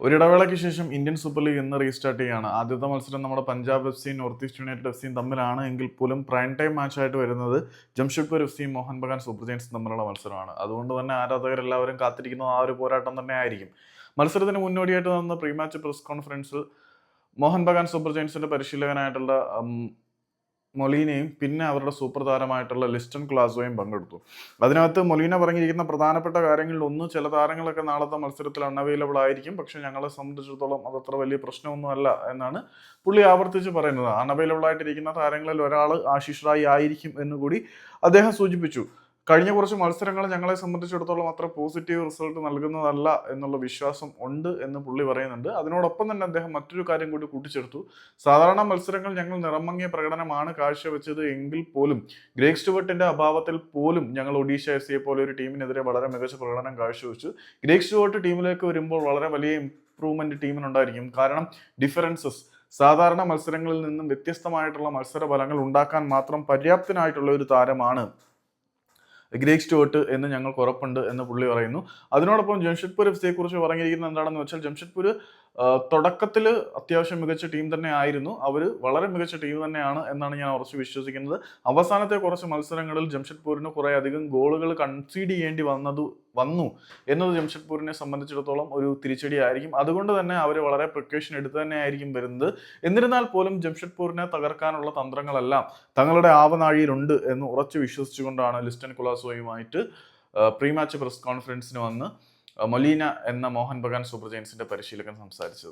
ഒരിടവേളയ്ക്ക് ശേഷം Indian super league ഇന്ന് റീസ്റ്റാർട്ട് ചെയ്യുകയാണ് ആദ്യത്തെ മത്സരം നമ്മുടെ പഞ്ചാബ് എഫ് സിയും നോർത്ത് ഈസ്റ്റ് യുണൈറ്റഡ് എഫ് സിയും തമ്മിലാണ്. എങ്കിൽ പോലും പ്രൈം ടൈം മാച്ചായിട്ട് വരുന്നത് ജംഷഡ്പൂർ എഫ് സിയും മോഹൻ ബഗാൻ സൂപ്പർ ജയൻസും തമ്മിലുള്ള മത്സരമാണ്. അതുകൊണ്ട് തന്നെ ആരാധകരെല്ലാവരും കാത്തിരിക്കുന്ന ആ ഒരു പോരാട്ടം തന്നെ ആയിരിക്കും. മത്സരത്തിന് മുന്നോടിയായിട്ട് നടന്ന പ്രീ മാച്ച് പ്രസ് കോൺഫറൻസിൽ മോഹൻ ബഗാൻ സൂപ്പർ ജയൻസിന്റെ പരിശീലകനായിട്ടുള്ള മൊലീനയും പിന്നെ അവരുടെ സൂപ്പർ താരമായിട്ടുള്ള ലിസ്റ്റൺ ക്ലാസോയും പങ്കെടുത്തു. അതിനകത്ത് മൊലീന പറഞ്ഞിരിക്കുന്ന പ്രധാനപ്പെട്ട കാര്യങ്ങളിൽ ഒന്ന് ചില താരങ്ങളൊക്കെ നാളത്തെ മത്സരത്തിൽ അൺഅവൈലബിൾ ആയിരിക്കും പക്ഷെ ഞങ്ങളെ സംബന്ധിച്ചിടത്തോളം അതത്ര വലിയ പ്രശ്നമൊന്നുമല്ല എന്നാണ് പുള്ളി ആവർത്തിച്ച് പറയുന്നത്. അൺഅവൈലബിൾ ആയിട്ടിരിക്കുന്ന താരങ്ങളിൽ ഒരാൾ ആശിഷ് റായി ആയിരിക്കും എന്നുകൂടി അദ്ദേഹം സൂചിപ്പിച്ചു. കഴിഞ്ഞ കുറച്ച് മത്സരങ്ങൾ ഞങ്ങളെ സംബന്ധിച്ചിടത്തോളം അത്ര പോസിറ്റീവ് റിസൾട്ട് നൽകുന്നതല്ല എന്നുള്ള വിശ്വാസം ഉണ്ട് എന്ന് പുള്ളി പറയുന്നുണ്ട്. അതിനോടൊപ്പം തന്നെ അദ്ദേഹം മറ്റൊരു കാര്യം കൂടി കൂട്ടിച്ചേർത്തു. സാധാരണ മത്സരങ്ങൾ ഞങ്ങൾ നിറമങ്ങിയ പ്രകടനമാണ് കാഴ്ചവെച്ചത് എങ്കിൽ പോലും ഗ്രേക്ക് സ്റ്റുവർട്ടിന്റെ അഭാവത്തിൽ പോലും ഞങ്ങൾ ഒഡീഷ എഫ് സിയെ പോലെ ഒരു ടീമിനെതിരെ വളരെ മികച്ച പ്രകടനം കാഴ്ചവെച്ചു. ഗ്രേക്ക് സ്റ്റുവർട്ട് ടീമിലേക്ക് വരുമ്പോൾ വളരെ വലിയ ഇംപ്രൂവ്മെന്റ് ടീമിനുണ്ടായിരിക്കും കാരണം ഡിഫറൻസസ് സാധാരണ മത്സരങ്ങളിൽ നിന്നും വ്യത്യസ്തമായിട്ടുള്ള മത്സര ഫലങ്ങൾ ഉണ്ടാക്കാൻ മാത്രം പര്യാപ്തനായിട്ടുള്ള ഒരു താരമാണ് ഗ്രേഗ് സ്റ്റോട്ട് എന്ന് ഞങ്ങൾക്ക് ഉറപ്പുണ്ട് എന്ന് പുള്ളി പറയുന്നു. അതിനോടൊപ്പം ജംഷഡ്പൂർ എഫ് സിയെ കുറിച്ച് പറഞ്ഞിരിക്കുന്നത് എന്താണെന്ന് വെച്ചാൽ ജംഷഡ്പൂർ തുടക്കത്തിൽ അത്യാവശ്യം മികച്ച ടീം തന്നെ ആയിരുന്നു. അവർ വളരെ മികച്ച ടീം തന്നെയാണ് എന്നാണ് ഞാൻ ഉറച്ചു വിശ്വസിക്കുന്നത്. അവസാനത്തെ കുറച്ച് മത്സരങ്ങളിൽ ജംഷഡ്പൂരിന് കുറേ അധികം ഗോളുകൾ കൺസീഡ് ചെയ്യേണ്ടി വന്നത് വന്നു എന്നത് ജംഷഡ്പൂരിനെ സംബന്ധിച്ചിടത്തോളം ഒരു തിരിച്ചടി ആയിരിക്കും അതുകൊണ്ട് തന്നെ അവർ വളരെ പ്രിക്കോഷൻ എടുത്ത് തന്നെ ആയിരിക്കും വരുന്നത്. എന്നിരുന്നാൽ പോലും ജംഷഡ്പൂരിനെ തകർക്കാനുള്ള തന്ത്രങ്ങളെല്ലാം തങ്ങളുടെ ആവനാഴിയിലുണ്ട് എന്ന് ഉറച്ചു വിശ്വസിച്ചുകൊണ്ടാണ് ലിസ്റ്റൻ കുലാസോയുമായിട്ട് പ്രീ മാച്ച് പ്രസ് കോൺഫറൻസിന് വന്ന് മൊലീന എന്ന മോഹൻ ബഗാൻ സൂപ്പർ ജയൻസിന്റെ പരിശീലകൻ സംസാരിച്ചത്.